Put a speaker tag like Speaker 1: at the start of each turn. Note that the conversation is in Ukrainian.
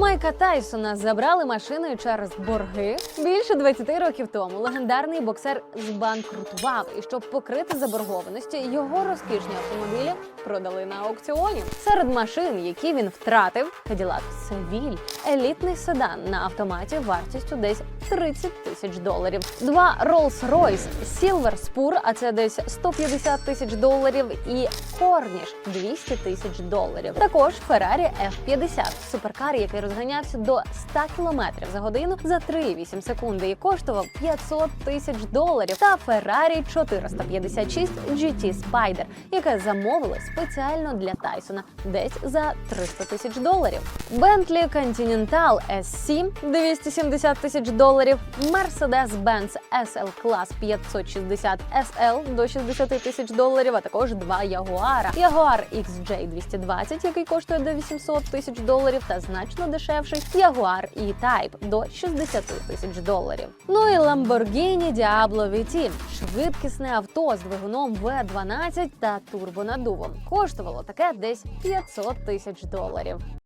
Speaker 1: Майка Тайсона забрали машиною через борги. Більше 20 років тому легендарний боксер збанкрутував, і щоб покрити заборгованості, його розкішні автомобілі продали на аукціоні. Серед машин, які він втратив, Cadillac Seville, елітний седан на автоматі вартістю десь 30 тисяч доларів. Два Rolls-Royce Silver Spur, а це десь 150 тисяч доларів, і Cornish 200 тисяч доларів. Також Ferrari F50 суперкар, який розганявся до 100 км за годину за 3,8 секунди і коштував 500 тисяч доларів. Та Ferrari 456 GT Spider, яке замовили спеціально для Тайсона, десь за 300 тисяч доларів. Bentley Continental S7 270 тисяч доларів, Mercedes-Benz SL Class 560 SL до 60 тисяч доларів, а також два Jaguar. Jaguar XJ 220, який коштує до 800 тисяч доларів, та значно дешевший Jaguar E-Type до 60 тисяч доларів. Ну і Lamborghini Diablo VT – швидкісне авто з двигуном V12 та турбонаддувом. Коштувало таке десь 500 тисяч доларів.